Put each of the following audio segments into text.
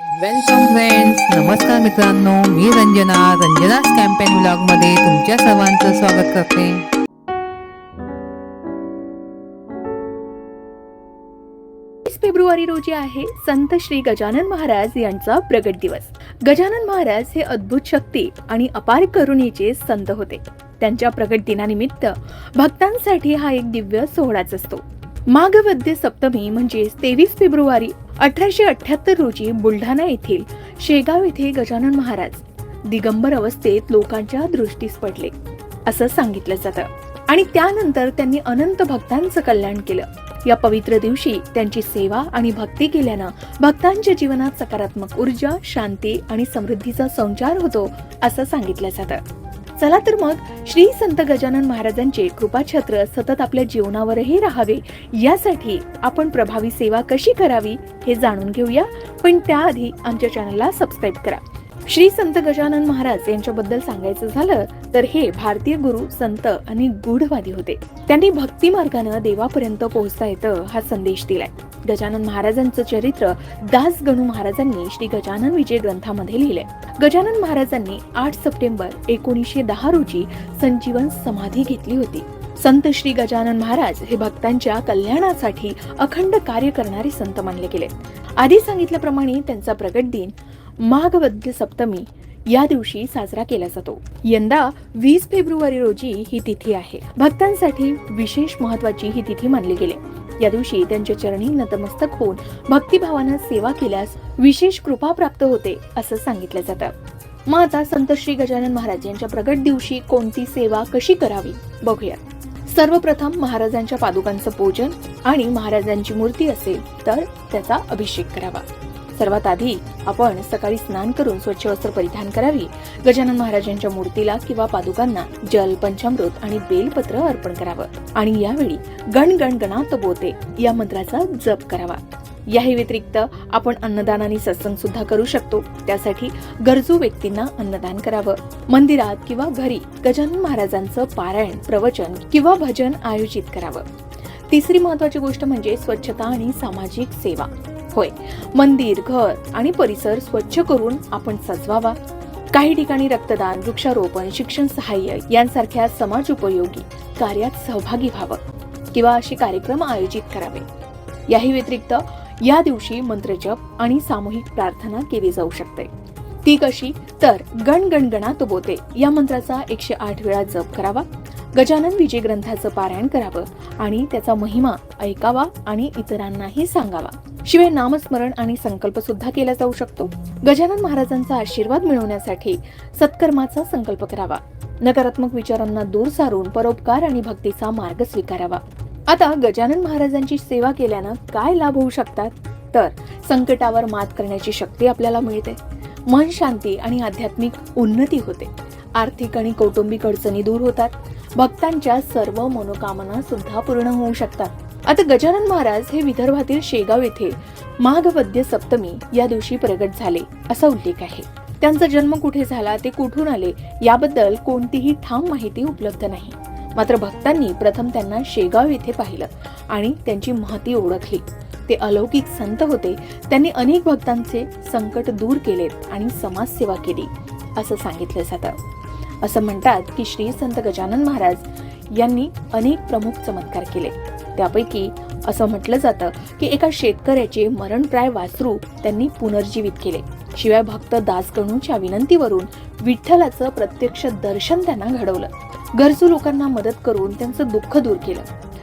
Welcome friends नमस्कार मित्रांनो मी Ranjana. रंजनाच campaign मध्ये तुमच्या सर्वांचं स्वागत करते. फेब्रुवारी रोजी आहे संत श्री गजानन महाराज यांचा प्रगट दिवस. गजानन महाराज हे अद्भुत शक्ती आणि अपार करुणेचे संत होते. त्यांच्या प्रगट दिनानिमित्त भक्तांसाठी हा एक दिव्य सोहळाच असतो. माघवद्य सप्तमी म्हणजेच तेवीस फेब्रुवारी अठराशे अठ्याहत्तर रोजी बुलढाणा येथील शेगाव येथे गजानन महाराज दिगंबर अवस्थेत लोकांच्या दृष्टीस पडले असं सांगितलं जातं. आणि त्यानंतर त्यांनी अनंत भक्तांचं कल्याण केलं. या पवित्र दिवशी त्यांची सेवा आणि भक्ती केल्यानं भक्तांच्या जीवनात सकारात्मक ऊर्जा शांती आणि समृद्धीचा संचार होतो असं सांगितलं जातं. चला तर मग श्री संत गजानन महाराजांचे कृपाछत्र सतत आपल्या जीवनावरही राहावे. यासाठी आपण प्रभावी सेवा कशी करावी हे जाणून घेऊया. पण त्याआधी आमच्या चॅनलला सबस्क्राईब करा. श्री संत गजानन महाराज यांच्याबद्दल सांगायचं झालं तर हे भारतीय गुरु संत आणि गूढवादी होते. त्यांनी भक्ती मार्गानं देवापर्यंत पोहोचता येतं हा संदेश दिलाय. गजानन महाराजांचं चरित्र दास गणू महाराजांनी श्री गजानन विजय ग्रंथामध्ये लिहिले. गजानन महाराजांनी आठ सप्टेंबर एकोणीसशे दहा रोजी संजीवन समाधी घेतली होती. संत श्री गजानन महाराज हे भक्तांच्या कल्याणासाठी अखंड कार्य करणारे संत मानले गेले. आधी सांगितल्याप्रमाणे त्यांचा प्रगट दिन माघवद्य सप्तमी या दिवशी साजरा केला जातो. यंदा वीस फेब्रुवारी रोजी ही तिथी आहे. भक्तांसाठी विशेष महत्वाची ही तिथी मानली गेली. या दिवशी त्यांच्या चरणी नतमस्तक होऊन भक्तिभावानं सेवा केल्यास विशेष कृपा प्राप्त होते असं सांगितलं जातं. मग आता संत श्री गजानन महाराज यांच्या प्रगट दिवशी कोणती सेवा कशी करावी बघूया सर्वप्रथम महाराजांच्या पादुकांचं पूजन आणि महाराजांची मूर्ती असेल तर त्याचा अभिषेक करावा. सर्वात आधी आपण सकाळी स्नान करून स्वच्छ वस्त्र परिधान करावी. गजानन महाराजांच्या मूर्तीला किंवा पादुकांना जल पंचामृत आणि बेलपत्र अर्पण करावं. आणि यावेळी गण गण गणात बोते या मंत्राचा जप करावा. याही व्यतिरिक्त आपण अन्नदान आणि सत्संग सुद्धा करू शकतो. त्यासाठी गरजू व्यक्तींना अन्नदान करावं. मंदिरात किंवा घरी गजानन महाराजांचं पारायण प्रवचन किंवा भजन आयोजित करावं. तिसरी महत्वाची गोष्ट म्हणजे स्वच्छता आणि सामाजिक सेवा. होय. मंदिर घर आणि परिसर स्वच्छ करून आपण सजवावा. काही ठिकाणी रक्तदान वृक्षारोपण शिक्षण सहाय्य यांसारख्या समाज उपयोगी कार्यात सहभागी व्हावं किंवा असे कार्यक्रम आयोजित करावे. याही व्यतिरिक्त या दिवशी मंत्रजप आणि सामूहिक प्रार्थना केली जाऊ शकते. ती कशी? तर गण गण गणात बोते या मंत्राचा एकशे आठ वेळा जप करावा. गजानन विजय ग्रंथाचं पारायण करावं आणि त्याचा महिमा ऐकावा आणि इतरांनाही सांगावा. शिवाय नामस्मरण आणि संकल्प सुद्धा केला जाऊ शकतो. गजानन महाराजांचा आशीर्वाद मिळवण्यासाठी सत्कर्माचा संकल्प करावा. नकारात्मक विचारांना दूर सारून परोपकार आणि भक्तीचा मार्ग स्वीकारावा. आता गजानन महाराजांची सेवा केल्यानं काय लाभ होऊ शकतात? तर संकटावर मात करण्याची शक्ती आपल्याला मिळते. मन शांती आणि आध्यात्मिक उन्नती होते. आर्थिक आणि कौटुंबिक अडचणी दूर होतात. भक्तांच्या सर्व मनोकामना सुद्धा पूर्ण होऊ शकतात. आता गजानन महाराज हे विदर्भातील शेगाव येथे माघवद्य सप्तमी या दिवशी प्रगट झाले असा उल्लेख आहे. त्यांचा जन्म कुठे झाला ते कुठून आले याबद्दल कोणतीही ठाम माहिती उपलब्ध नाही. मात्र भक्तांनी प्रथम त्यांना शेगाव येथे पाहिलं आणि त्यांची महती ओळखली. ते अलौकिक संत होते त्यांनी अनेक भक्तांचे संकट दूर केलेत आणि समाजसेवा केली असं सांगितलं जातं. असं म्हणतात की श्री संत गजानन महाराज यांनी अनेक प्रमुख चमत्कार केले. त्यापैकी असं म्हटलं जातं की एका शेतकऱ्याचे मरणप्राय वासरू त्यांनी पुनर्जीवित केले. शिवाय भक्त दासगणूच्या विनंतीवरून विठ्ठलाचं प्रत्यक्ष दर्शन त्यांना घडवलं. गरजू लोकांना मदत करून त्यांचं दुःख दूर केलं.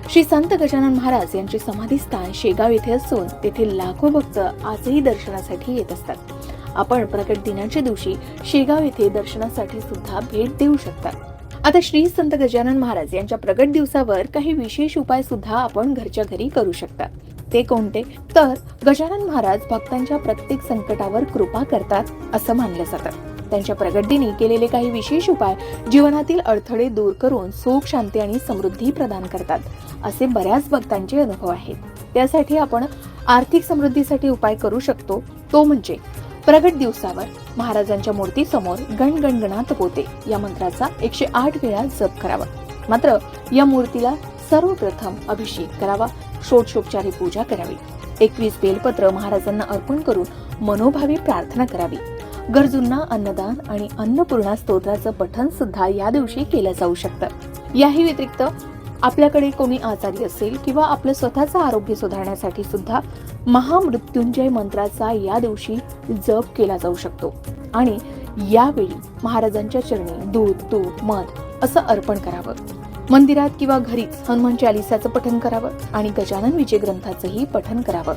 श्री संत गजानन महाराज यांचे समाधी स्थान शेगाव येथे असून तेथे लाखो भक्त आजही दर्शनासाठी येत असतात. आपण प्रकट दिनाच्या दिवशी शेगाव येथे दर्शनासाठी सुद्धा भेट देऊ शकता. आता श्री संत गजानन महाराज यांच्या प्रगट दिवसावर काही विशेष उपाय सुद्धा आपण घरच्या घरी करू शकता. ते कोणते? तर गजानन महाराज भक्तांच्या प्रत्येक संकटावर कृपा करतात असं मानलं जातं. त्यांच्या प्रगट दिनी केलेले काही विशेष उपाय जीवनातील अडथळे दूर करून सुख शांती आणि समृद्धी प्रदान करतात असे बऱ्याच भक्तांचे अनुभव आहेत. त्यासाठी आपण आर्थिक समृद्धीसाठी उपाय करू शकतो. तो म्हणजे प्रगट दिवसावर महाराजांच्या मूर्तीसमोर गणगणगणात पोते या मंत्राचा एकशे आठ वेळा जप करावा. मात्र या मूर्तीला सर्वप्रथम अभिषेक करावा षोडशोपचारी पूजा करावी. एकवीस बेलपत्र महाराजांना अर्पण करून मनोभावी प्रार्थना करावी. गरजूंना अन्नदान आणि अन्नपूर्णा स्तोत्राचं पठण सुद्धा या दिवशी केलं जाऊ शकतं. याही व्यतिरिक्त आपल्याकडे कोणी आजारी असेल किंवा आपलं स्वतःचं आरोग्य सुधारण्यासाठी सुद्धा महामृत्युंजय मंत्राचा या दिवशी जप केला जाऊ शकतो. आणि यावेळी महाराजांच्या चरणी दूध तूप मध असं अर्पण करावं. मंदिरात किंवा घरीच हनुमान चालिसाचं पठण करावं आणि गजानन विजय ग्रंथाचंही पठण करावं.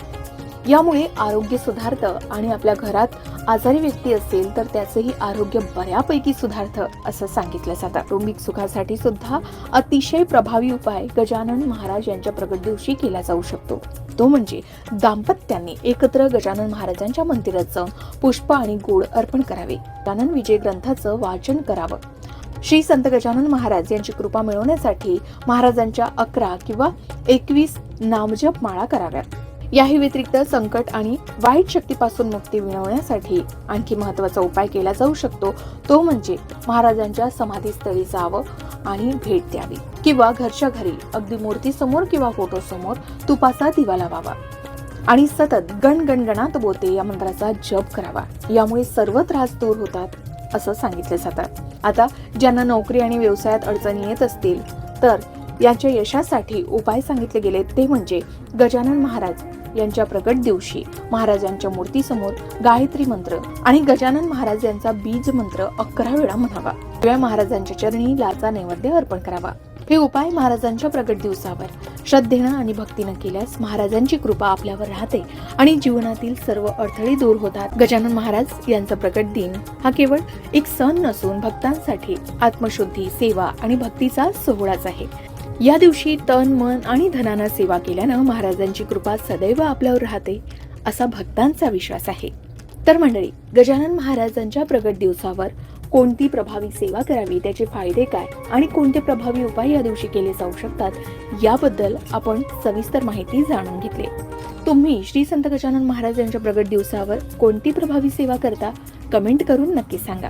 यामुळे आरोग्य सुधारतं आणि आपल्या घरात आजारी व्यक्ती असेल तर त्याचंही आरोग्य बऱ्यापैकी सुधारतं असं सांगितलं जातं. कौटुंबिक सुखासाठी सुद्धा अतिशय प्रभावी उपाय गजानन महाराज यांच्या प्रगट दिवशी केला जाऊ शकतो. तो म्हणजे दाम्पत्यांनी एकत्र गजानन महाराजांच्या मंदिरात जाऊन पुष्प आणि गोड अर्पण करावे. गजानन विजय ग्रंथाचं वाचन करावं. श्री संत गजानन महाराज यांची कृपा मिळवण्यासाठी महाराजांच्या अकरा किंवा एकवीस नामजप माळा कराव्यात. याही व्यतिरिक्त संकट आणि वाईट शक्तीपासून मुक्ती मिळवण्यासाठी आणखी महत्त्वाचा उपाय केला जाऊ शकतो. तो म्हणजे महाराजांच्या समाधीस्थळी जावं आणि भेट द्यावी. किंवा घरच्या घरी अगदी मूर्तीसमोर किंवा फोटोसमोर तुपाचा दिवा लावावा. आणि सतत गण गणगणात बोलते या मंत्राचा जप करावा. यामुळे सर्व त्रास दूर होतात असं सांगितलं जातात आता ज्यांना नोकरी आणि व्यवसायात अडचणी येत असतील तर यांच्या यशासाठी उपाय सांगितले गेले. ते म्हणजे गजानन महाराज यांच्या प्रगट दिवशी महाराजांच्या मूर्तीसमोर गायत्री मंत्र आणि गजानन महाराज यांचा बीज मंत्र अकरा वेळा म्हणावा. शिवाय महाराजांच्या चरणी लाचा नैवेद्य अर्पण करावा. हे उपाय महाराजांच्या प्रगट दिवसावर श्रद्धेनं आणि भक्तीनं केल्यास महाराजांची कृपा आपल्यावर राहते आणि जीवनातील सर्व अडथळे दूर होतात. गजानन महाराज यांचा प्रकट दिन हा केवळ एक सण नसून भक्तांसाठी आत्मशुद्धी सेवा आणि भक्तीचा सोहळाच आहे. या दिवशी तन मन आणि धनानं सेवा केल्यानं महाराजांची कृपा सदैव आपल्यावर राहते असा भक्तांचा विश्वास आहे. तर मंडळी गजानन महाराजांच्या प्रगट दिवसावर कोणती प्रभावी सेवा करावी त्याचे फायदे काय आणि कोणते प्रभावी उपाय या दिवशी केले जाऊ शकतात याबद्दल आपण सविस्तर माहिती जाणून घेतली. तुम्ही श्री संत गजानन महाराज यांच्या प्रगट दिवसावर कोणती प्रभावी सेवा करता कमेंट करून नक्की सांगा.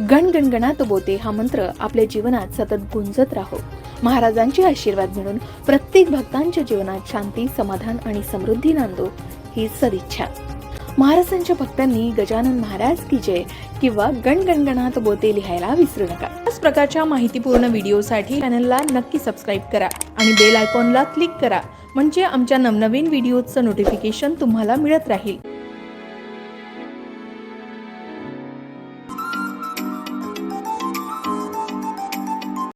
गण गणगणात बोते हा मंत्र आपल्या जीवनात सतत गुंजत राहो. महाराजांचे आशीर्वाद मिळून प्रत्येक भक्तांच्या जीवनात शांती समाधान आणि समृद्धी नांदो ही सदिच्छा. महाराजांच्या भक्तांनी गजानन महाराज की जय किंवा गण गणगणात बोते लिहायला विसरू नका. याच प्रकारच्या माहितीपूर्ण व्हिडिओसाठी चॅनलला नक्की सबस्क्राईब करा आणि बेल आयकॉनला क्लिक करा म्हणजे आमच्या नवनवीन व्हिडिओचं नोटिफिकेशन तुम्हाला मिळत राहील.